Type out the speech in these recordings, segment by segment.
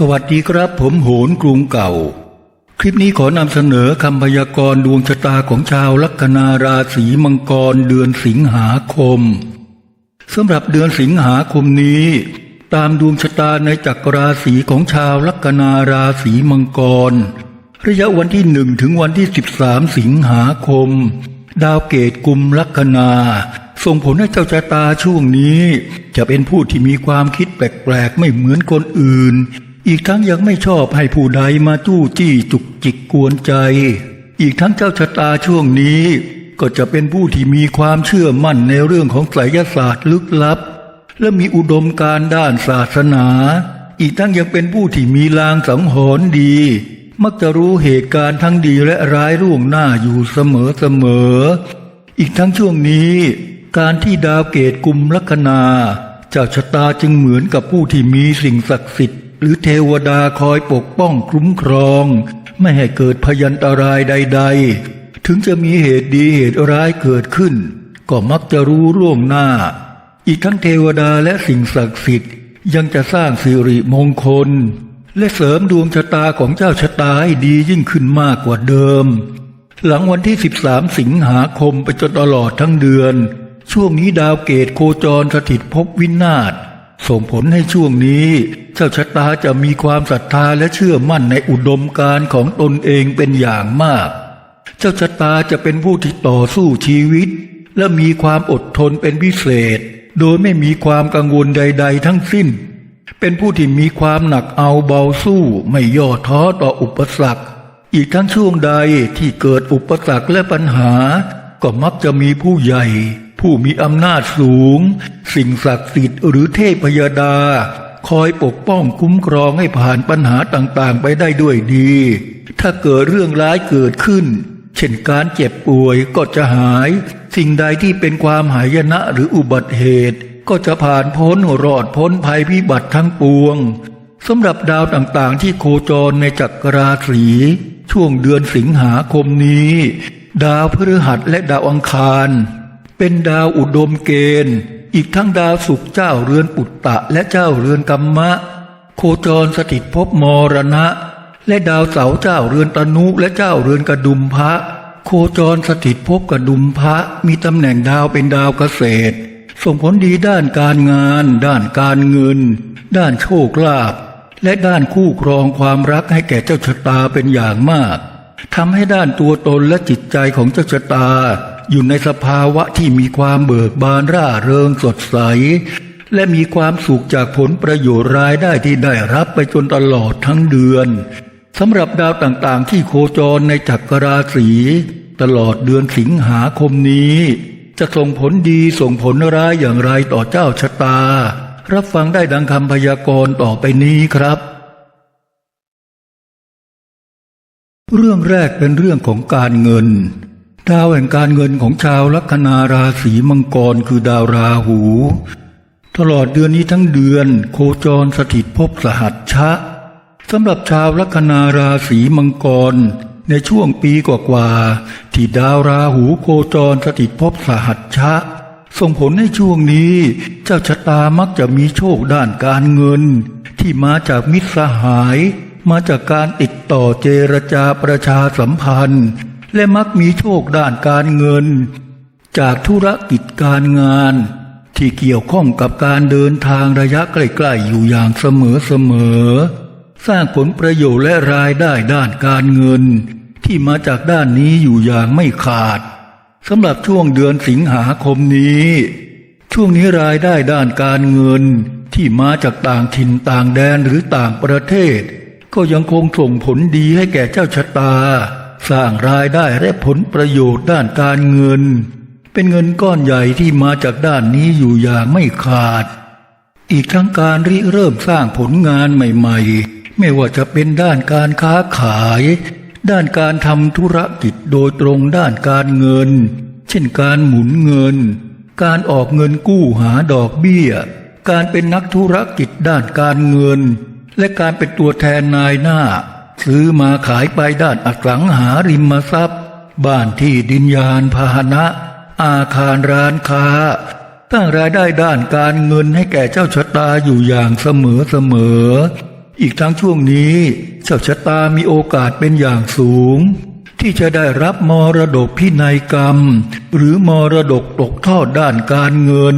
สวัสดีครับผมโหนกรุงเก่า คลิปนี้ขอนำเสนอคำพยากรณ์ดวงชะตาของชาวลัคนาราศีมังกรเดือนสิงหาคมสำหรับเดือนสิงหาคมนี้ ตามดวงชะตาในจักรราศีของชาวลัคนาราศีมังกร ระยะวันที่หนึ่งถึงวันที่สิบสามสิงหาคม ดาวเกตกุมลัคนาส่งผลให้เจ้าชะตาช่วงนี้ จะเป็นผู้ที่มีความคิดแปลกๆไม่เหมือนคนอื่น อีกทั้งยังไม่ชอบให้ผู้ใดมาจู้จี้จุกจิกกวนใจ อีกทั้งเจ้าชะตาช่วงนี้ ก็จะเป็นผู้ที่มีความเชื่อมั่นในเรื่องของไสยศาสตร์ลึกลับ และมีอุดมการด้านศาสนา อีกทั้งยังเป็นผู้ที่มีลางสังหรณ์ดี มักจะรู้เหตุการณ์ทั้งดีและร้ายล่วงหน้าอยู่เสมอเสมอ อีกทั้งช่วงนี้ การที่ดาวเกตกุมลัคนาเจ้าชะตาจึงเหมือนกับผู้ที่มีสิ่งศักดิ์สิทธิ์ หรือเทวดาคอยปกป้องคุ้มครอง ไม่ให้เกิดพยันตรายใด ๆ ถึงจะมีเหตุดีเหตุร้ายเกิดขึ้น ก็มักจะรู้ล่วงหน้า อีกทั้งเทวดาและสิ่งศักดิ์สิทธิ์ ยังจะสร้างสิริมงคล และเสริมดวงชะตาของเจ้าชะตาให้ดียิ่งขึ้นมากกว่าเดิม หลังวันที่ 13 สิงหาคมไปจนตลอดทั้งเดือน ช่วงนี้ดาวเกตโคจรสถิตภพวินาศ ส่งผลให้ช่วงนี้ เจ้าชะตาจะมีความศรัทธาและเชื่อมั่นในอุดมการณ์ของตนเองเป็นอย่างมาก เจ้าชะตาจะเป็นผู้ที่ต่อสู้ชีวิต และมีความอดทนเป็นพิเศษ โดยไม่มีความกังวลใด ๆ ทั้งสิ้น เป็นผู้ที่มีความหนักเอาเบาสู้ไม่ย่อท้อต่ออุปสรรค อีกทั้งช่วงใดที่เกิดอุปสรรคและปัญหา ก็มักจะมีผู้ใหญ่ ผู้มีอำนาจสูง สิ่งศักดิ์สิทธิ์หรือเทพยดา คอยปกป้องคุ้มครองให้ผ่านปัญหาต่างๆ ไปได้ด้วยดี ถ้าเกิดเรื่องร้ายเกิดขึ้น เช่นการเจ็บป่วยก็จะหาย สิ่งใดที่เป็นความหายนะหรืออุบัติเหตุ ก็จะผ่านพ้นรอดพ้นภัยพิบัติทั้งปวงสำหรับดาวต่างๆ ที่โคจรในจักรราศีช่วงเดือนสิงหาคมนี้ ดาวพฤหัสและดาวอังคาร เป็นดาวอุดมเกณฑ์ อีกทั้งดาวศุกร์เจ้าเรือนปุตตะและเจ้าเรือนกัมมะ โคจรสถิตภพมรณะ และดาวเสาร์เจ้าเรือนตนุและเจ้าเรือนกระดุมพระ โคจรสถิตภพกระดุมพระมีตำแหน่งดาวเป็นดาวเกษตร ส่งผลดีด้านการงาน ด้านการเงิน ด้านโชคลาภและด้านคู่ครองความรักให้แก่เจ้าชะตาเป็นอย่างมาก ทำให้ด้านตัวตนและจิตใจของเจ้าชะตา อยู่ในสภาวะที่มีความเบิกบานร่าเริงสดใส และมีความสุขจากผลประโยชน์รายได้ที่ได้รับไปจนตลอดทั้งเดือนสำหรับดาวต่างๆ ที่โคจรในจักรราศีตลอดเดือนสิงหาคมนี้ จะส่งผลดีส่งผลร้ายอย่างไรต่อเจ้าชะตา รับฟังได้ดังคำพยากรณ์ต่อไปนี้ครับ เรื่องแรกเป็นเรื่องของการเงิน ดาวแห่งการเงินของชาวลัคนาราศีมังกรคือดาวราหู ตลอดเดือนนี้ทั้งเดือน โคจรสถิตภพสหัชชะสำหรับชาวลัคนาราศีมังกร ในช่วงปีกว่าๆที่ดาวราหูโคจรสถิตภพสหัชชะ ส่งผลให้ช่วงนี้ เจ้าชะตามักจะมีโชคด้านการเงิน ที่มาจากมิตรสหาย มาจากการติดต่อเจรจาประชาสัมพันธ์ และมักมีโชคด้านการเงิน จากธุรกิจการงาน ที่เกี่ยวข้องกับการเดินทางระยะใกล้ๆอยู่อย่างเสมอๆสร้างผลประโยชน์และรายได้ด้านการเงิน ที่มาจากด้านนี้อยู่อย่างไม่ขาดสำหรับช่วงเดือนสิงหาคมนี้ ช่วงนี้รายได้ด้านการเงินที่มาจากต่างถิ่นต่างแดนหรือต่างประเทศ ก็ยังคงส่งผลดีให้แก่เจ้าชะตา สร้างรายได้และผลประโยชน์ด้านการเงิน เป็นเงินก้อนใหญ่ที่มาจากด้านนี้อยู่อย่างไม่ขาด อีกทั้งการริเริ่มสร้างผลงานใหม่ๆ ไม่ว่าจะเป็นด้านการค้าขาย ด้านการทำธุรกิจโดยตรงด้านการเงิน เช่นการหมุนเงิน การออกเงินกู้หาดอกเบี้ย การเป็นนักธุรกิจด้านการเงิน และการเป็นตัวแทนนายหน้า ซื้อมาขายไปด้านอสังหาริมทรัพย์ บ้านที่ดินยานพาหนะ อาคารร้านค้าตั้งรายได้ด้านการเงินให้แก่เจ้าชะตาอยู่อย่างเสมอเสมอ อีกทั้งช่วงนี้ เจ้าชะตามีโอกาสเป็นอย่างสูง ที่จะได้รับมรดกพินัยกรรม หรือมรดกตกทอดด้านการเงิน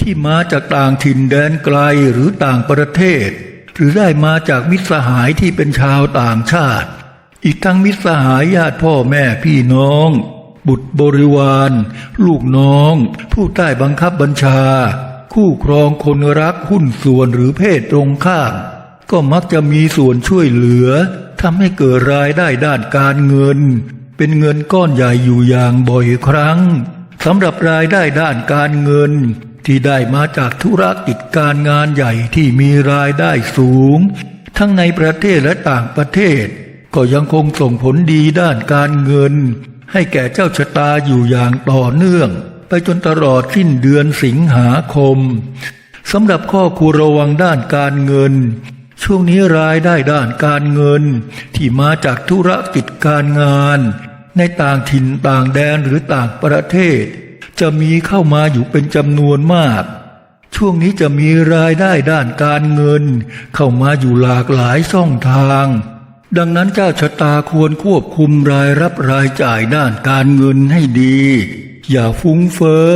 ที่มาจากต่างถิ่นแดนไกลหรือต่างประเทศ หรือได้มาจากมิตรสหายที่เป็นชาวต่างชาติ อีกทั้งมิตรสหายญาติพ่อแม่พี่น้อง บุตรบริวาร ลูกน้อง ผู้ใต้บังคับบัญชา คู่ครองคนรักหุ้นส่วนหรือเพศตรงข้ามก็มักจะมีส่วนช่วยเหลือทำให้เกิดรายได้ด้านการเงิน เป็นเงินก้อนใหญ่อยู่อย่างบ่อยครั้งสำหรับรายได้ด้านการเงิน ที่ได้มาจากธุรกิจการงานใหญ่ที่มีรายได้สูง ทั้งในประเทศและต่างประเทศ ก็ยังคงส่งผลดีด้านการเงิน ให้แก่เจ้าชะตาอยู่อย่างต่อเนื่อง ไปจนตลอดสิ้นเดือนสิงหาคมสำหรับข้อควรระวังด้านการเงิน ช่วงนี้รายได้ด้านการเงิน ที่มาจากธุรกิจการงาน ในต่างถิ่นต่างแดนหรือต่างประเทศ จะมีเข้ามาอยู่เป็นจำนวนมาก ช่วงนี้จะมีรายได้ด้านการเงิน เข้ามาอยู่หลากหลายช่องทาง ดังนั้นเจ้าชะตาควรควบคุมรายรับรายจ่ายด้านการเงินให้ดี อย่าฟุ้งเฟ้อ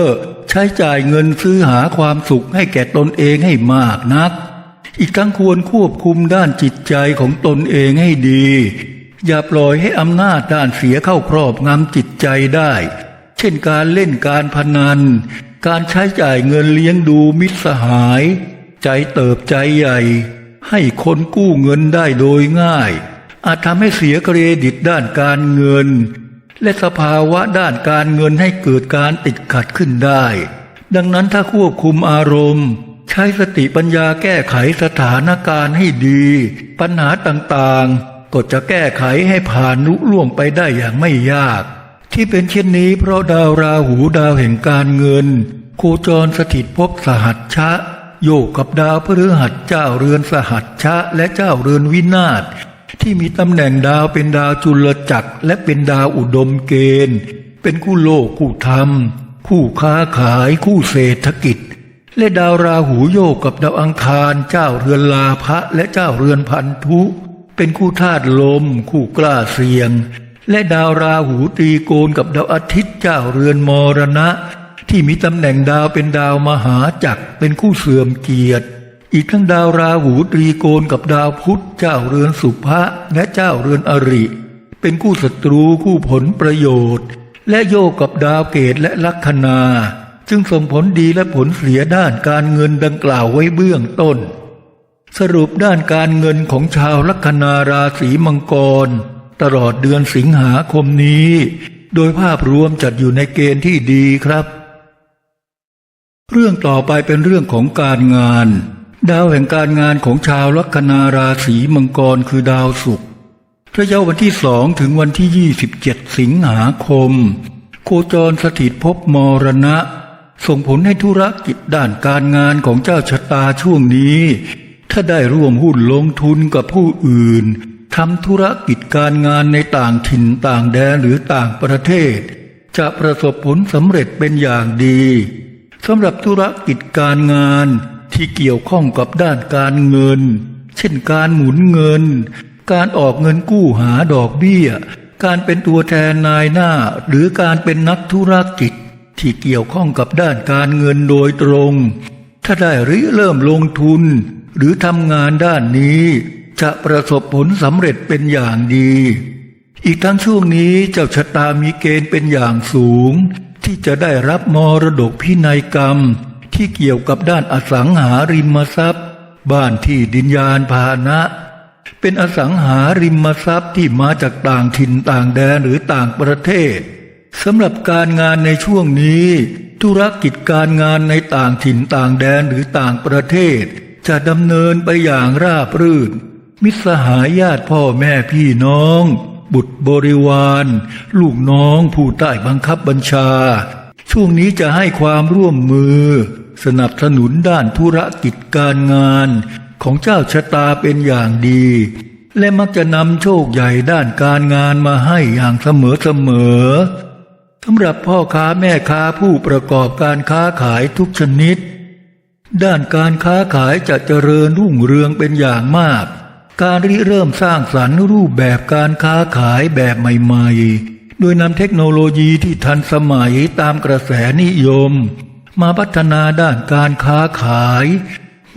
ใช้จ่ายเงินซื้อหาความสุขให้แก่ตนเองให้มากนัก อีกทั้งควรควบคุมด้านจิตใจของตนเองให้ดี อย่าปล่อยให้อำนาจด้านเสียเข้าครอบงำจิตใจได้ ช่นการเล่นการพนัน การใช้จ่ายเงินเลี้ยงดูมิตรสหาย ใจเติบใจใหญ่ ให้คนกู้เงินได้โดยง่าย อาจทำให้เสียเครดิตด้านการเงิน และสภาวะด้านการเงินให้เกิดการติดขัดขึ้นได้ ดังนั้นถ้าควบคุมอารมณ์ ใช้สติปัญญาแก้ไขสถานการณ์ให้ดี ปัญหาต่างๆ ก็จะแก้ไขให้ผ่านลุล่วงไปได้อย่างไม่ยาก ที่เป็นเช่นนี้เพราะดาวราหูดาวแห่งการเงิน โคจรสถิตภพสหัชชะ โยกกับดาวพฤหัสเจ้าเรือนสหัชชะและเจ้าเรือนวินาศที่มีตำแหน่งดาวเป็นดาวจุลจักรและเป็นดาวอุดมเกณฑ์ เป็นคู่โลกคู่ธรรม คู่ค้าขายคู่เศรษฐกิจ และดาวราหูโยกกับดาวอังคาร เจ้าเรือนลาภะและเจ้าเรือนพันธุ เป็นคู่ธาตุลม คู่กล้าเสี่ยง และดาวราหูตีโกนกับดาวอาทิตย์เจ้าเรือนมรณะ ที่มีตำแหน่งดาวเป็นดาวมหาจักรเป็นคู่เสื่อมเกียรติ อีกทั้งดาวราหูตรีโกนกับดาวพุธเจ้าเรือนสุภะและเจ้าเรือนอริ เป็นคู่ศัตรูคู่ผลประโยชน์ และโยกกับดาวเกตและลัคนาจึงส่งผลดีและผลเสียด้านการเงินดังกล่าวไว้เบื้องต้น สรุปด้านการเงินของชาวลัคนาราศีมังกร ตลอดเดือนสิงหาคมนี้ โดยภาพรวมจัดอยู่ในเกณฑ์ที่ดีครับ เรื่องต่อไปเป็นเรื่องของการงาน ดาวแห่งการงานของชาวลัคนาราศีมังกรคือดาวศุกร์ระยะวันที่สองถึงวันที่ 27 สิงหาคม โคจรสถิตภพมรณะ ส่งผลให้ธุรกิจด้านการงานของเจ้าชะตาช่วงนี้ ถ้าได้ร่วมหุ้นลงทุนกับผู้อื่น ทำธุรกิจการงานในต่างถิ่นต่างแดนหรือต่างประเทศ จะประสบผลสำเร็จเป็นอย่างดีสำหรับธุรกิจการงานที่เกี่ยวข้องกับด้านการเงิน เช่นการหมุนเงิน การออกเงินกู้หาดอกเบี้ย การเป็นตัวแทนนายหน้า หรือการเป็นนักธุรกิจที่เกี่ยวข้องกับด้านการเงินโดยตรง ถ้าได้ริเริ่มลงทุน หรือทำงานด้านนี้ จะประสบผลสำเร็จเป็นอย่างดี อีกทั้งช่วงนี้เจ้าชะตามีเกณฑ์เป็นอย่างสูง ที่จะได้รับมรดกพินัยกรรม ที่เกี่ยวกับด้านอสังหาริมทรัพย์ บ้านที่ดินยานพาหนะ เป็นอสังหาริมทรัพย์ที่มาจากต่างถิ่นต่างแดนหรือต่างประเทศสำหรับการงานในช่วงนี้ธุรกิจการงานในต่างถิ่นต่างแดนหรือต่างประเทศ จะดำเนินไปอย่างราบรื่น มิตรสหายญาติพ่อแม่พี่น้อง บุตรบริวาร ลูกน้องผู้ใต้บังคับบัญชา ช่วงนี้จะให้ความร่วมมือ สนับสนุนด้านธุรกิจการงานของเจ้าชะตาเป็นอย่างดี และมักจะนำโชคใหญ่ด้านการงานมาให้อย่างเสมอเสมอสำหรับพ่อค้าแม่ค้าผู้ประกอบการค้าขายทุกชนิด ด้านการค้าขายจะเจริญรุ่งเรืองเป็นอย่างมาก การริเริ่มสร้างสรรค์รูปแบบการค้าขายแบบใหม่ๆ โดยนำเทคโนโลยีที่ทันสมัยตามกระแสนิยม มาพัฒนาด้านการค้าขาย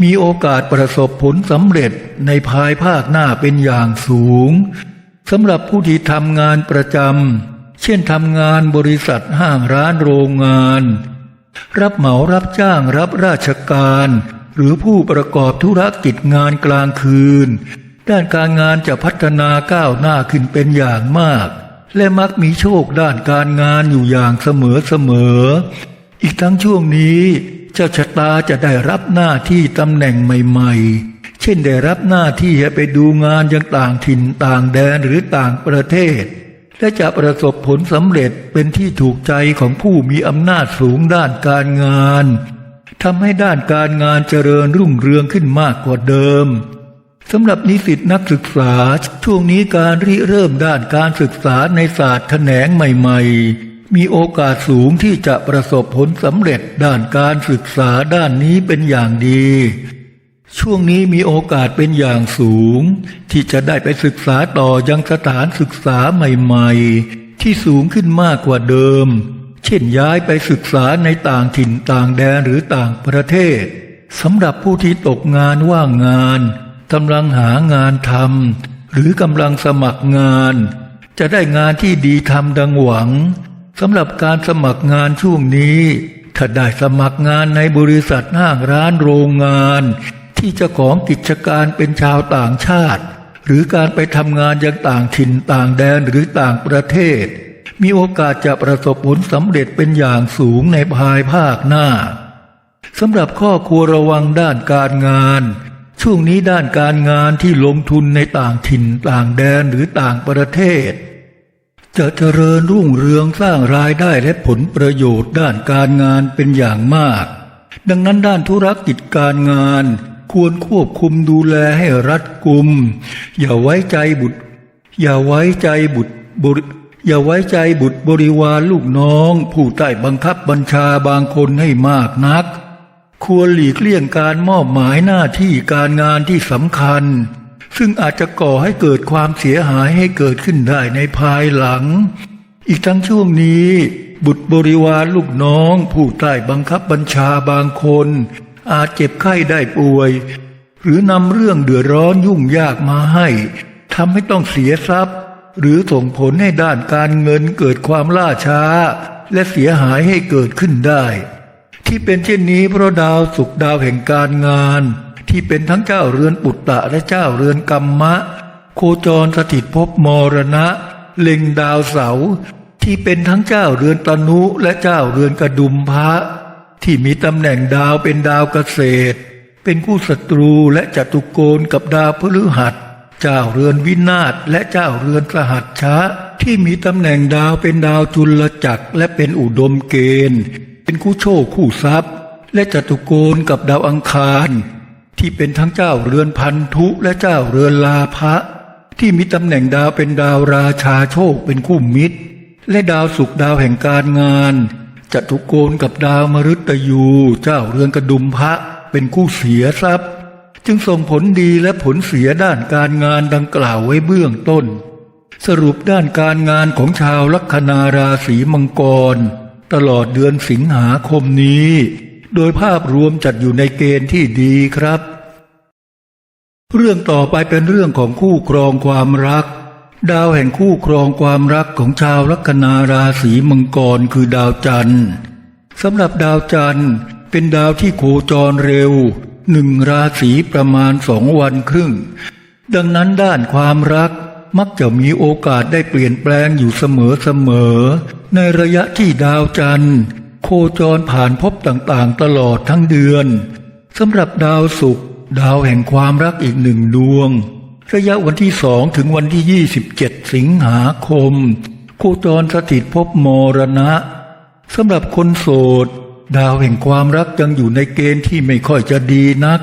มีโอกาสประสบผลสำเร็จในภายภาคหน้าเป็นอย่างสูงสำหรับผู้ที่ทำงานประจำ เช่นทำงานบริษัทห้างร้านโรงงาน รับเหมารับจ้างรับราชการ หรือผู้ประกอบธุรกิจงานกลางคืน ด้านการงานจะพัฒนาก้าวหน้าขึ้นเป็นอย่างมาก และมักมีโชคด้านการงานอยู่อย่างเสมอเสมอ อีกทั้งช่วงนี้ เจ้าชะตาจะได้รับหน้าที่ตำแหน่งใหม่ๆ เช่นได้รับหน้าที่ไปดูงานยังต่างถิ่นต่างแดนหรือต่างประเทศ และจะประสบผลสำเร็จเป็นที่ถูกใจของผู้มีอำนาจสูงด้านการงานทำให้ด้านการงานเจริญรุ่งเรืองขึ้นมากกว่าเดิม สำหรับนิสิตนักศึกษา ช่วงนี้การริเริ่มด้านการศึกษาในศาสตร์แขนงใหม่ ๆ มีโอกาสสูงที่จะประสบผลสำเร็จด้านการศึกษาด้านนี้เป็นอย่างดี ช่วงนี้มีโอกาสเป็นอย่างสูง ที่จะได้ไปศึกษาต่อยังสถานศึกษาใหม่ ๆ ที่สูงขึ้นมากกว่าเดิม เช่นย้ายไปศึกษาในต่างถิ่นต่างแดนหรือต่างประเทศสำหรับผู้ที่ตกงานว่างงาน กำลังหางานทำหรือกำลังสมัครงาน จะได้งานที่ดีทำดังหวังสำหรับการสมัครงานช่วงนี้ ถ้าได้สมัครงานในบริษัทห้างร้านโรงงาน ที่เจ้าของกิจการเป็นชาวต่างชาติ หรือการไปทำงานยังต่างถิ่นต่างแดนหรือต่างประเทศ มีโอกาสจะประสบผลสำเร็จเป็นอย่างสูงในภายภาคหน้าสำหรับข้อควรระวังด้านการงาน ช่วงนี้ด้านการงานที่ลงทุนในต่างถิ่นต่างแดนหรือต่างประเทศ จะเจริญรุ่งเรืองสร้างรายได้และผลประโยชน์ด้านการงานเป็นอย่างมาก ดังนั้นด้านธุรกิจการงาน ควรควบคุมดูแลให้รัดกุม อย่าไว้ใจบุตร อย่าไว้ใจบุตรบริอย่าไว้ใจบุตรบริวารลูกน้อง ผู้ใต้บังคับบัญชาบางคนให้มากนัก ควรหลีกเลี่ยงการมอบหมายหน้าที่การงานที่สำคัญ ซึ่งอาจจะก่อให้เกิดความเสียหายให้เกิดขึ้นได้ในภายหลัง อีกทั้งช่วงนี้ บุตรบริวารลูกน้อง ผู้ใต้บังคับบัญชาบางคน อาจเจ็บไข้ได้ป่วย หรือนำเรื่องเดือดร้อนยุ่งยากมาให้ทำให้ต้องเสียทรัพย์ หรือส่งผลให้ด้านการเงินเกิดความล่าช้า และเสียหายให้เกิดขึ้นได้ ที่เป็นเช่นนี้เพราะดาวสุขดาวแห่งการงาน ที่เป็นทั้งเจ้าเรือนปุตตะและเจ้าเรือนกรรมะ โคจรสถิตภพมรณะ เล็งดาวเสา ที่เป็นทั้งเจ้าเรือนตนุและเจ้าเรือนกระดุมพระ ที่มีตำแหน่งดาวเป็นดาวเกษตร เป็นคู่ศัตรูและจตุโกณกับดาวพฤหัสเจ้าเรือนวินาศและเจ้าเรือนสหัสชะที่มีตำแหน่งดาวเป็นดาวจุลจักรและเป็นอุดมเกณฑ์ เป็นคู่โชคคู่ทรัพย์ และจตุโกณกับดาวอังคาร ที่เป็นทั้งเจ้าเรือนพันธุและเจ้าเรือนลาภะที่มีตำแหน่งดาวเป็นดาวราชาโชคเป็นคู่มิตร และดาวศุกร์ดาวแห่งการงานจตุโกณกับดาวมฤตยู เจ้าเรือนกระดุมพระเป็นคู่เสียทรัพย์ จึงส่งผลดีและผลเสียด้านการงานดังกล่าวไว้เบื้องต้น สรุปด้านการงานของชาวลัคนาราศีมังกร ตลอดเดือนสิงหาคมนี้ โดยภาพรวมจัดอยู่ในเกณฑ์ที่ดีครับ เรื่องต่อไปเป็นเรื่องของคู่ครองความรัก ดาวแห่งคู่ครองความรักของชาวลัคนาราศีมังกรคือดาวจันทร์สำหรับดาวจันทร์เป็นดาวที่โคจรเร็วหนึ่งราศีประมาณสองวันครึ่ง ดังนั้นด้านความรัก มักจะมีโอกาสได้เปลี่ยนแปลงอยู่เสมอๆในระยะที่ดาวจันทร์ โคจรผ่านภพต่างๆ ตลอดทั้งเดือนสำหรับดาวศุกร์ดาวแห่งความรักอีกหนึ่งดวง ระยะวันที่สองถึงวันที่ 27 สิงหาคม โคจรสถิตภพมรณะสำหรับคนโสด ดาวแห่งความรักยังอยู่ในเกณฑ์ที่ไม่ค่อยจะดีนัก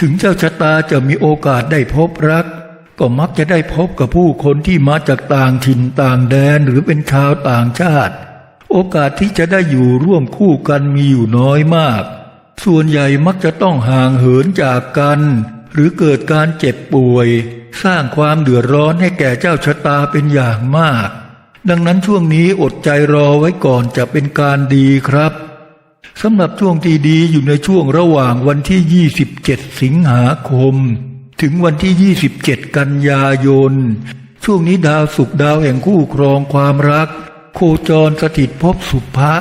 ถึงเจ้าชะตาจะมีโอกาสได้พบรัก ก็มักจะได้พบกับผู้คนที่มาจากต่างถิ่นต่างแดนหรือเป็นชาวต่างชาติ โอกาสที่จะได้อยู่ร่วมคู่กันมีอยู่น้อยมาก ส่วนใหญ่มักจะต้องห่างเหินจากกัน หรือเกิดการเจ็บป่วย สร้างความเดือดร้อนให้แก่เจ้าชะตาเป็นอย่างมาก ดังนั้นช่วงนี้อดใจรอไว้ก่อนจะเป็นการดีครับสำหรับช่วงที่ดีอยู่ในช่วงระหว่างวันที่ 27 สิงหาคม ถึงวันที่ 27 กันยายน ช่วงนี้ดาวศุกดาวแห่งคู่ครองความรัก โคจรสถิตภพสุภะ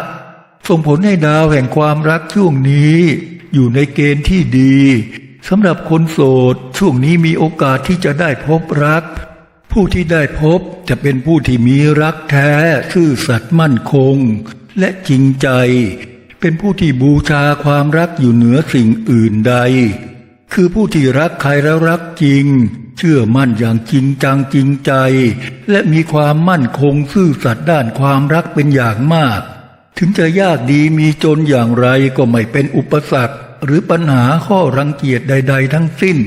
ส่งผลให้ดาวแห่งความรักช่วงนี้ อยู่ในเกณฑ์ที่ดีสำหรับคนโสด ช่วงนี้มีโอกาสที่จะได้พบรัก ผู้ที่ได้พบจะเป็นผู้ที่มีรักแท้ซื่อสัตย์มั่นคง และจริงใจ เป็นผู้ที่บูชาความรักอยู่เหนือสิ่งอื่นใด คือผู้ที่รักใครแล้วรักจริง เชื่อมั่นอย่างจริงจังจริงใจ และมีความมั่นคงซื่อสัตย์ด้านความรักเป็นอย่างมาก ถึงจะยากดีมีจนอย่างไรก็ไม่เป็นอุปสรรค หรือปัญหาข้อรังเกียจใด ๆ ทั้งสิ้น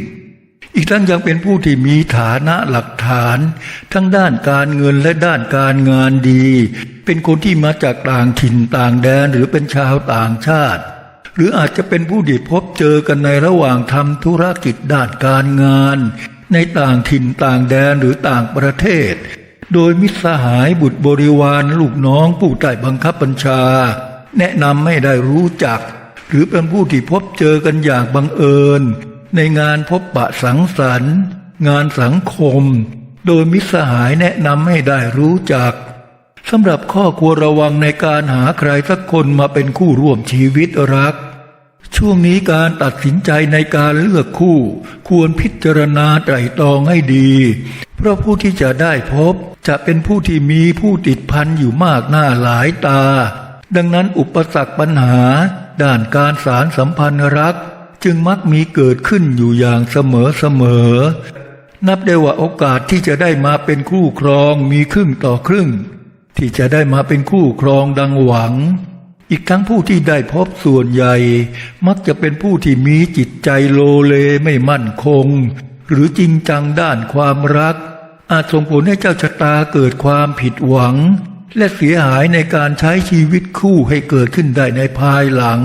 อีกทั้งยังเป็นผู้ที่มีฐานะหลักฐาน ทั้งด้านการเงินและด้านการงานดี เป็นคนที่มาจากต่างถิ่นต่างแดนหรือเป็นชาวต่างชาติ หรืออาจจะเป็นผู้ที่พบเจอกันในระหว่างทำธุรกิจด้านการงาน ในต่างถิ่นต่างแดนหรือต่างประเทศ โดยมิตรสหายบุตรบริวารลูกน้องผู้ใต้บังคับบัญชา แนะนำให้ได้รู้จัก หรือเป็นผู้ที่พบเจอกันอย่างบังเอิญ ในงานพบปะสังสรรค์ งานสังคม โดยมิตรสหายแนะนำให้ได้รู้จักสำหรับข้อควรระวังในการหาใครสักคนมาเป็นคู่ร่วมชีวิตรัก ช่วงนี้การตัดสินใจในการเลือกคู่ ควรพิจารณาไตร่ตรองให้ดี เพราะผู้ที่จะได้พบ จะเป็นผู้ที่มีผู้ติดพันอยู่มากหน้าหลายตา ดังนั้นอุปสรรคปัญหา ด้านการสารสัมพันธ์รัก จึงมักมีเกิดขึ้นอยู่อย่างเสมอเสมอ นับได้ว่าโอกาสที่จะได้มาเป็นคู่ครองมีครึ่งต่อครึ่ง ที่จะได้มาเป็นคู่ครองดังหวัง อีกทั้งผู้ที่ได้พบส่วนใหญ่ มักจะเป็นผู้ที่มีจิตใจโลเลไม่มั่นคง หรือจริงจังด้านความรัก อาจส่งผลให้เจ้าชะตาเกิดความผิดหวัง และเสียหายในการใช้ชีวิตคู่ให้เกิดขึ้นได้ในภายหลัง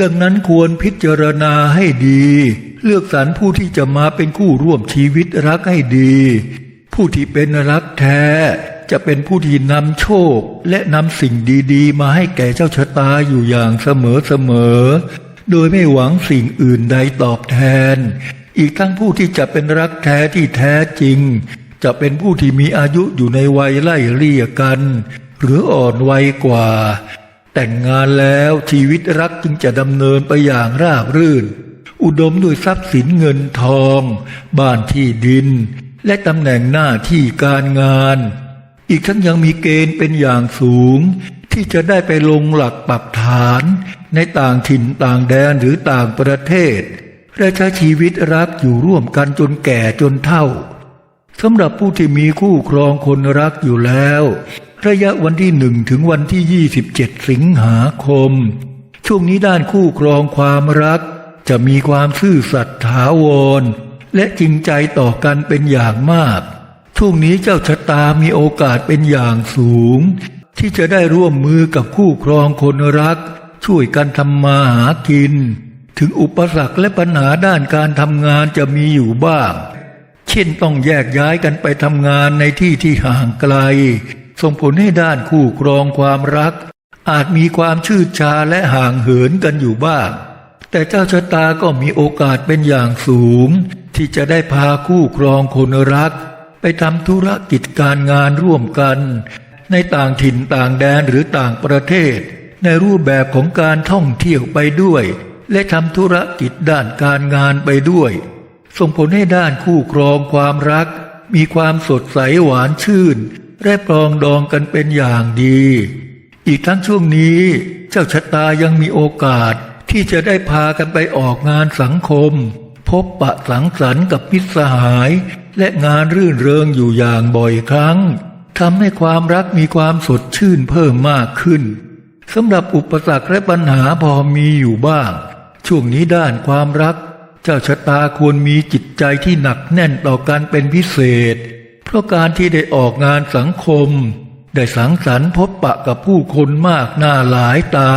ดังนั้นควรพิจารณาให้ดี เลือกสรรผู้ที่จะมาเป็นคู่ร่วมชีวิตรักให้ดี ผู้ที่เป็นรักแท้ จะเป็นผู้ที่นำโชค และนำสิ่งดีๆ มาให้แก่เจ้าชะตาอยู่อย่างเสมอๆโดยไม่หวังสิ่งอื่นใดตอบแทน อีกทั้งผู้ที่จะเป็นรักแท้ที่แท้จริง จะเป็นผู้ที่มีอายุอยู่ในวัยไล่เลี่ยกัน หรืออ่อนวัยกว่า แต่งงานแล้วชีวิตรักจึงจะดำเนินไปอย่างราบรื่น อุดมด้วยทรัพย์สินเงินทอง บ้านที่ดิน และตำแหน่งหน้าที่การงาน อีกทั้งยังมีเกณฑ์เป็นอย่างสูง ที่จะได้ไปลงหลักปักฐาน ในต่างถิ่นต่างแดนหรือต่างประเทศ และใช้ชีวิตรักอยู่ร่วมกันจนแก่จนเฒ่าสำหรับผู้ที่มีคู่ครองคนรักอยู่แล้ว ระยะวันที่หนึ่งถึงวันที่ 27 สิงหาคม ช่วงนี้ด้านคู่ครองความรัก จะมีความซื่อสัตย์ถาวร และจริงใจต่อกันเป็นอย่างมาก ช่วงนี้เจ้าชะตามีโอกาสเป็นอย่างสูง ที่จะได้ร่วมมือกับคู่ครองคนรัก ช่วยกันทำมาหากิน ถึงอุปสรรคและปัญหาด้านการทำงานจะมีอยู่บ้าง เช่นต้องแยกย้ายกันไปทำงานในที่ที่ห่างไกล ส่งผลให้ด้านคู่ครองความรัก อาจมีความชืดชาและห่างเหินกันอยู่บ้าง แต่เจ้าชะตาก็มีโอกาสเป็นอย่างสูง ที่จะได้พาคู่ครองคนรัก ทำธุรกิจการงานร่วมกัน ในต่างถิ่นต่างแดนหรือต่างประเทศ ในรูปแบบของการท่องเที่ยวไปด้วย และทำธุรกิจด้านการงานไปด้วย ส่งผลให้ด้านคู่ครองความรัก มีความสดใสหวานชื่น และปรองดองกันเป็นอย่างดี อีกทั้งช่วงนี้ เจ้าชะตายังมีโอกาสที่จะได้พากันไปออกงานสังคม พบปะสังสรรค์กับมิตรสหาย และงานรื่นเริงอยู่อย่างบ่อยครั้งทำให้ความรักมีความสดชื่นเพิ่มมากขึ้นสำหรับอุปสรรคและปัญหาพอมีอยู่บ้าง ช่วงนี้ด้านความรัก เจ้าชะตาควรมีจิตใจที่หนักแน่นต่อกันเป็นพิเศษ เพราะการที่ได้ออกงานสังคม ได้สังสรรค์พบปะกับผู้คนมากหน้าหลายตา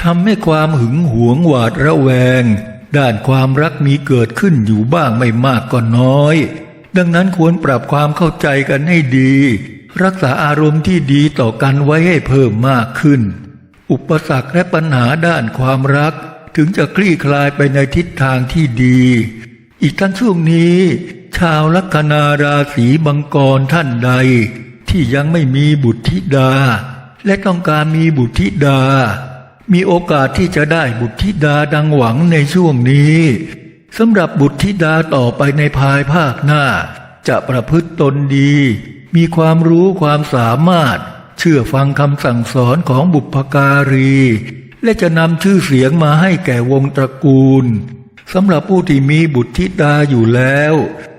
ทำให้ความหึงหวงหวาดระแวง ด้านความรักมีเกิดขึ้นอยู่บ้างไม่มากก็น้อย ดังนั้นควรปรับความเข้าใจกันให้ดี รักษาอารมณ์ที่ดีต่อกันไว้ให้เพิ่มมากขึ้น อุปสรรคและปัญหาด้านความรัก ถึงจะคลี่คลายไปในทิศทางที่ดี อีกทั้งช่วงนี้ ชาวลัคนาราศีมังกรท่านใด ที่ยังไม่มีบุตรธิดา และต้องการมีบุตรธิดา มีโอกาสที่จะได้บุตรธิดาดังหวังในช่วงนี้ สำหรับบุตรธิดาต่อไปในภายภาคหน้า จะประพฤติตนดี มีความรู้ความสามารถ เชื่อฟังคำสั่งสอนของบุพการี และจะนำชื่อเสียงมาให้แก่วงตระกูลสำหรับผู้ที่มีบุตรธิดาอยู่แล้ว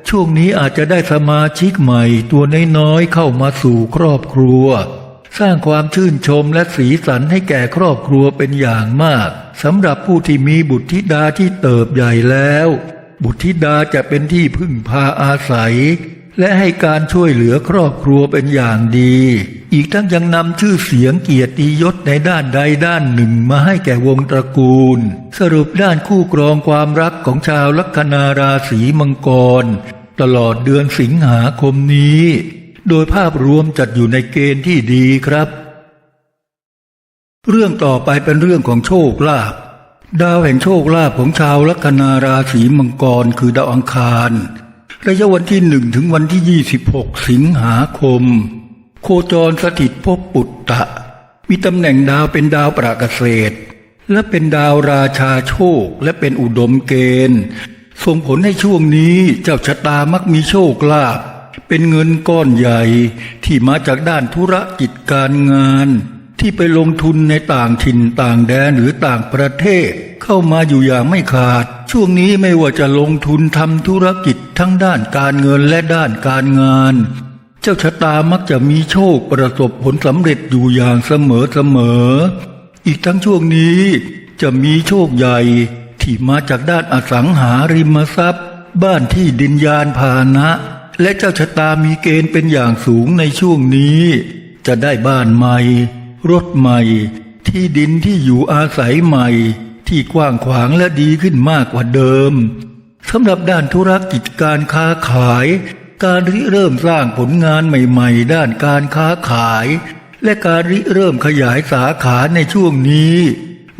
ช่วงนี้อาจจะได้สมาชิกใหม่ตัวน้อยๆเข้ามาสู่ครอบครัว สร้างความชื่นชมและสีสันให้แก่ครอบครัวเป็นอย่างมากสำหรับผู้ที่มีบุตรธิดาที่เติบใหญ่แล้ว บุตรธิดาจะเป็นที่พึ่งพาอาศัย และให้การช่วยเหลือครอบครัวเป็นอย่างดี อีกทั้งยังนำชื่อเสียงเกียรติยศในด้านใดด้านหนึ่งมาให้แก่วงตระกูล สรุปด้านคู่ครองความรักของชาวลัคนาราศีมังกร ตลอดเดือนสิงหาคมนี้ โดยภาพรวมจัดอยู่ในเกณฑ์ที่ดีครับ เรื่องต่อไปเป็นเรื่องของโชคลาภดาวแห่งโชคลาภของชาวลัคนาราศีมังกรคือดาวอังคาร ระยะวันที่หนึ่งถึงวันที่ 26 สิงหาคม โคจรสถิตภพปุตตะ มีตำแหน่งดาวเป็นดาวประเกษตร และเป็นดาวราชาโชคและเป็นอุดมเกณฑ์ส่งผลให้ช่วงนี้เจ้าชะตามักมีโชคลาภ เป็นเงินก้อนใหญ่ที่มาจากด้านธุรกิจการงานที่ไปลงทุนในต่างถิ่นต่างแดนหรือต่างประเทศ เข้ามาอยู่อย่างไม่ขาด ช่วงนี้ไม่ว่าจะลงทุนทำธุรกิจทั้งด้านการเงินและด้านการงาน เจ้าชะตามักจะมีโชคประสบผลสำเร็จอยู่อย่างเสมอเสมอ อีกทั้งช่วงนี้จะมีโชคใหญ่ที่มาจากด้านอสังหาริมทรัพย์ บ้านที่ดินยานพาหนะ และเจ้าชะตามีเกณฑ์เป็นอย่างสูงในช่วงนี้ จะได้บ้านใหม่ รถใหม่ ที่ดินที่อยู่อาศัยใหม่ ที่กว้างขวางและดีขึ้นมากกว่าเดิมสำหรับด้านธุรกิจการค้าขาย การริเริ่มสร้างผลงานใหม่ๆ ด้านการค้าขาย และการริเริ่มขยายสาขาในช่วงนี้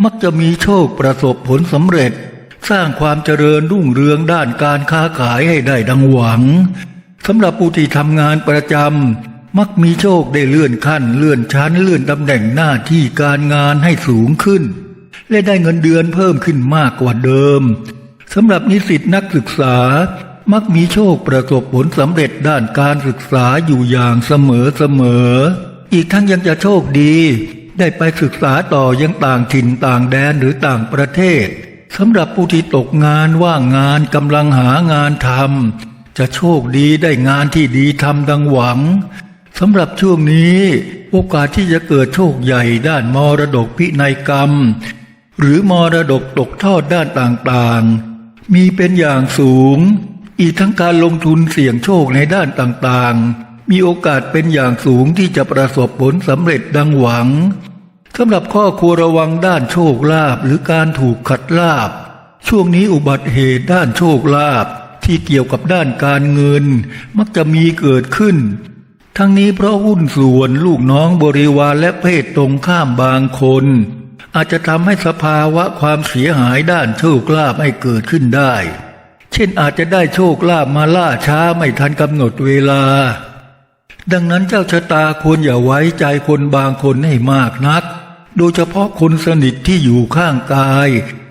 มักจะมีโชคประสบผลสำเร็จ สร้างความเจริญรุ่งเรืองด้านการค้าขายให้ได้ดังหวัง สำหรับผู้ที่ทำงานประจำมักมีโชคได้เลื่อนขั้น เลื่อนชั้นเลื่อนตำแหน่งหน้าที่การงานให้สูงขึ้น และได้เงินเดือนเพิ่มขึ้นมากกว่าเดิมสำหรับนิสิตนักศึกษา มักมีโชคประสบผลสำเร็จด้านการศึกษาอยู่อย่างเสมอเสมอ อีกทั้งยังจะโชคดี ได้ไปศึกษาต่อยังต่างถิ่นต่างแดนหรือต่างประเทศสำหรับผู้ที่ตกงานว่างงานกำลังหางานทำ จะโชคดีได้งานที่ดีทำดังหวังสำหรับช่วงนี้โอกาสที่จะเกิดโชคใหญ่ด้านมรดกพินัยกรรม หรือมรดกตกทอดด้านต่างๆ มีเป็นอย่างสูง อีกทั้งการลงทุนเสี่ยงโชคในด้านต่างๆ มีโอกาสเป็นอย่างสูงที่จะประสบผลสำเร็จดังหวังสำหรับข้อควรระวังด้านโชคลาภหรือการถูกขัดลาบช่วงนี้อุบัติเหตุด้านโชคลาภ ที่เกี่ยวกับด้านการเงิน มักจะมีเกิดขึ้น ทั้งนี้เพราะหุ้นส่วนลูกน้องบริวารและเพศตรงข้ามบางคน อาจจะทำให้สภาวะความเสียหายด้านโชคลาภให้เกิดขึ้นได้ เช่นอาจจะได้โชคลาภมาล่าช้าไม่ทันกำหนดเวลา ดังนั้นเจ้าชะตาควรอย่าไว้ใจคนบางคนให้มากนัก โดยเฉพาะคนสนิทที่อยู่ข้างกาย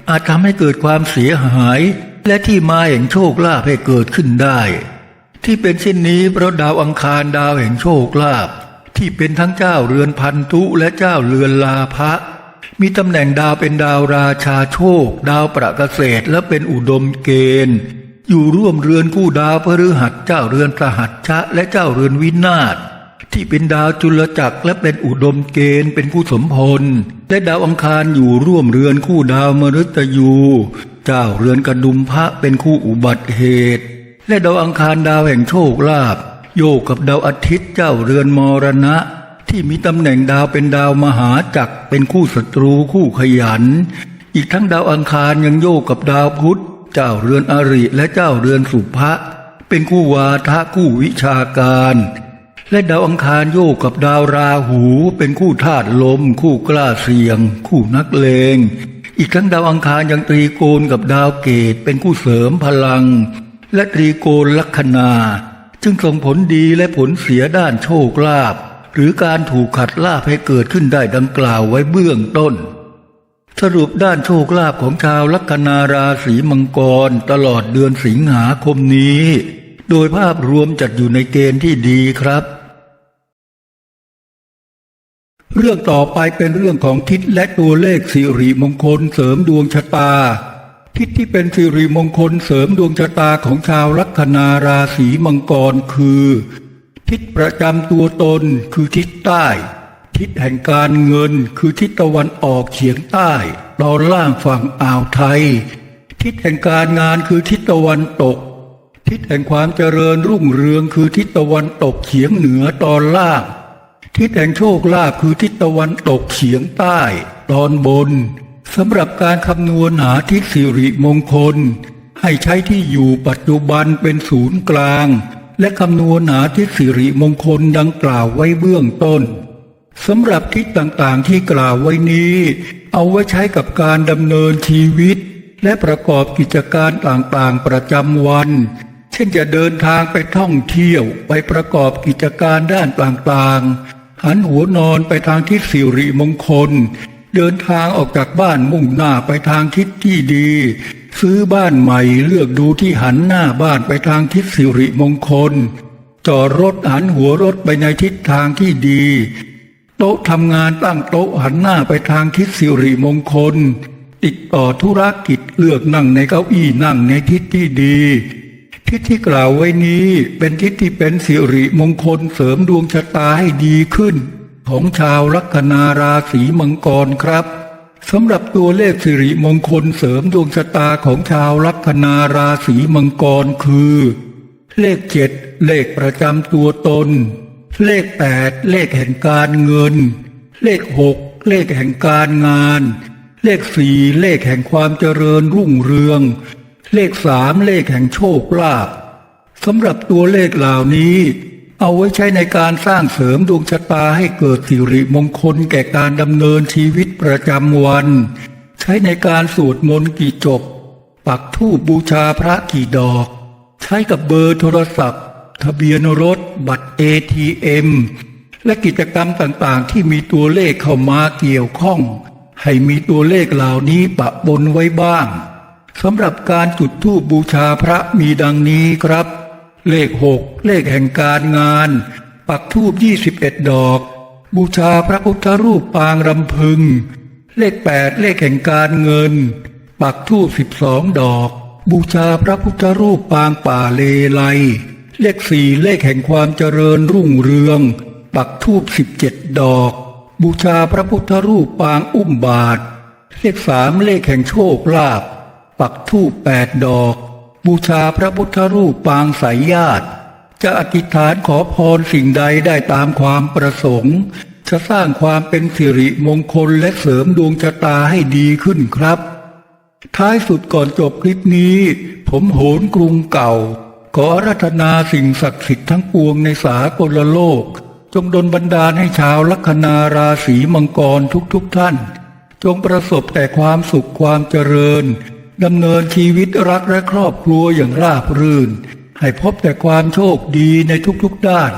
อาจทำให้เกิดความเสียหาย และที่มาแห่งโชคลาภให้เกิดขึ้นได้ ที่เป็นเช่นนี้เพราะดาวอังคารดาวแห่งโชคลาภที่เป็นทั้งเจ้าเรือนพันธุและเจ้าเรือนลาภะมีตำแหน่งดาวเป็นดาวราชาโชค ดาวประเกษตรและเป็นอุดมเกณฑ์ อยู่ร่วมเรือนคู่ดาวพฤหัสเจ้าเรือนสหัสชะ และเจ้าเรือนวินาศที่เป็นดาวจุลจักรและเป็นอุดมเกณฑ์เป็นผู้สมพลและดาวอังคารอยู่ร่วมเรือนคู่ดาวมฤตยู เจ้าเรือนกระดุมพระเป็นคู่อุบัติเหตุ และดาวอังคารดาวแห่งโชคลาภโยกกับดาวอาทิตย์เจ้าเรือนมรณะ ที่มีตำแหน่งดาวเป็นดาวมหาจักรเป็นคู่ศัตรูคู่ขยัน อีกทั้งดาวอังคารยังโยกกับดาวพุธ เจ้าเรือนอริและเจ้าเรือนสุภะเป็นคู่วาทะคู่วิชาการ และดาวอังคารโยกกับดาวราหู เป็นคู่ธาตุลม คู่กล้าเสี่ยง คู่นักเลง อีกทั้งดาวอังคารยังตรีโกณกับดาวเกตเป็นคู่เสริมพลัง และตรีโกณลัคนาจึงส่งผลดีและผลเสียด้านโชคลาภหรือการถูกขัดลาภให้เกิดขึ้นได้ดังกล่าวไว้เบื้องต้น สรุปด้านโชคลาภของชาวลัคนาราศีมังกรตลอดเดือนสิงหาคมนี้ โดยภาพรวมจัดอยู่ในเกณฑ์ที่ดีครับ เรื่องต่อไปเป็นเรื่องของทิศและตัวเลขสิริมงคลเสริมดวงชะตา ทิศที่เป็นสิริมงคลเสริมดวงชะตาของชาวลัคนาราศีมังกรคือ ทิศประจำตัวตนคือทิศใต้ ทิศแห่งการเงินคือทิศตะวันออกเฉียงใต้ตอนล่างฝั่งอ่าวไทย ทิศแห่งการงานคือทิศตะวันตก ทิศแห่งความเจริญรุ่งเรืองคือทิศตะวันตกเฉียงเหนือตอนล่าง ทิศแห่งโชคลาภคือทิศตะวันตกเฉียงใต้ ตอนบนสำหรับการคำนวณหาทิศสิริมงคล ให้ใช้ที่อยู่ปัจจุบันเป็นศูนย์กลาง และคำนวณหาทิศสิริมงคลดังกล่าวไว้เบื้องต้นสำหรับทิศต่างๆที่กล่าวไว้นี้ เอาไว้ใช้กับการดำเนินชีวิต และประกอบกิจการต่างๆประจำวัน เช่นจะเดินทางไปท่องเที่ยวไปประกอบกิจการด้านต่างๆ หันหัวนอนไปทางทิศสิริมงคล เดินทางออกจากบ้านมุ่งหน้าไปทางทิศที่ดี ซื้อบ้านใหม่เลือกดูที่หันหน้าบ้านไปทางทิศสิริมงคล จอดรถหันหัวรถไปในทิศทางที่ดี โต๊ะทำงานตั้งโต๊ะหันหน้าไปทางทิศสิริมงคล ติดต่อธุรกิจเลือกนั่งในเก้าอี้นั่งในทิศที่ดี ทิศที่กล่าวไว้นี้เป็นทิศที่เป็นสิริมงคลเสริมดวงชะตาให้ดีขึ้น ของชาวลัคนาราศีมังกรครับสำหรับตัวเลขสิริมงคลเสริมดวงชะตาของชาวลัคนาราศีมังกรคือ เลขเจ็ดเลขประจำตัวตน เลขแปดเลขแห่งการเงิน เลขหกเลขแห่งการงาน เลขสี่เลขแห่งความเจริญรุ่งเรือง เลขสามเลขแห่งโชคลาภสำหรับตัวเลขเหล่านี้ เอาไว้ใช้ในการสร้างเสริมดวงชะตาให้เกิดสิริมงคลแก่การดำเนินชีวิตประจำวัน ใช้ในการสวดมนต์กี่จบ ปักธูปบูชาพระกี่ดอก ใช้กับเบอร์โทรศัพท์ ทะเบียนรถ บัตร ATM และกิจกรรมต่างๆ ที่มีตัวเลขเข้ามาเกี่ยวข้อง ให้มีตัวเลขเหล่านี้ปะปนไว้บ้าง สำหรับการจุดธูปบูชาพระมีดังนี้ครับ เลขหกเลขแห่งการงาน ปักธูปยี่สิบเอ็ดดอก บูชาพระพุทธรูปปางรำพึง เลขแปดเลขแห่งการเงิน ปักธูปสิบสองดอก บูชาพระพุทธรูปปางป่าเลไลเลขสี่เลขแห่งความเจริญรุ่งเรือง ปักธูปสิบเจ็ดดอก บูชาพระพุทธรูปปางอุ้มบาท เลขสามเลขแห่งโชคลาภ ปักธูปแปดดอก บูชาพระพุทธรูปปางสายญาติ จะอธิษฐานขอพรสิ่งใดได้ตามความประสงค์ จะสร้างความเป็นสิริมงคลและเสริมดวงชะตาให้ดีขึ้นครับ ท้ายสุดก่อนจบคลิปนี้ ผมโหนกรุงเก่า ขอรัตนาสิ่งศักดิ์สิทธิ์ทั้งปวงในสากลโลก จงดลบันดาลให้ชาวลัคนาราศีมังกรทุกๆทท่าน จงประสบแต่ความสุขความเจริญ ดำเนินชีวิตรักและครอบครัวอย่างราบรื่น ให้พบแต่ความโชคดีในทุกๆด้าน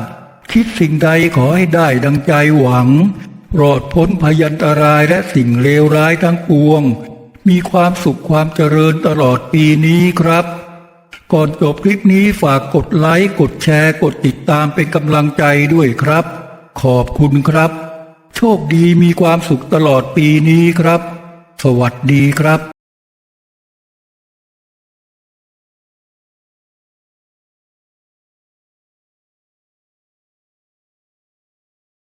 คิดสิ่งใดขอให้ได้ดังใจหวังปลอดพ้นพยันตรายและสิ่งเลวร้ายทั้งปวง มีความสุขความเจริญตลอดปีนี้ครับ ก่อนจบคลิปนี้ฝากกดไลค์กดแชร์กดติดตามเป็นกำลังใจด้วยครับ ขอบคุณครับ โชคดีมีความสุขตลอดปีนี้ครับ สวัสดีครับ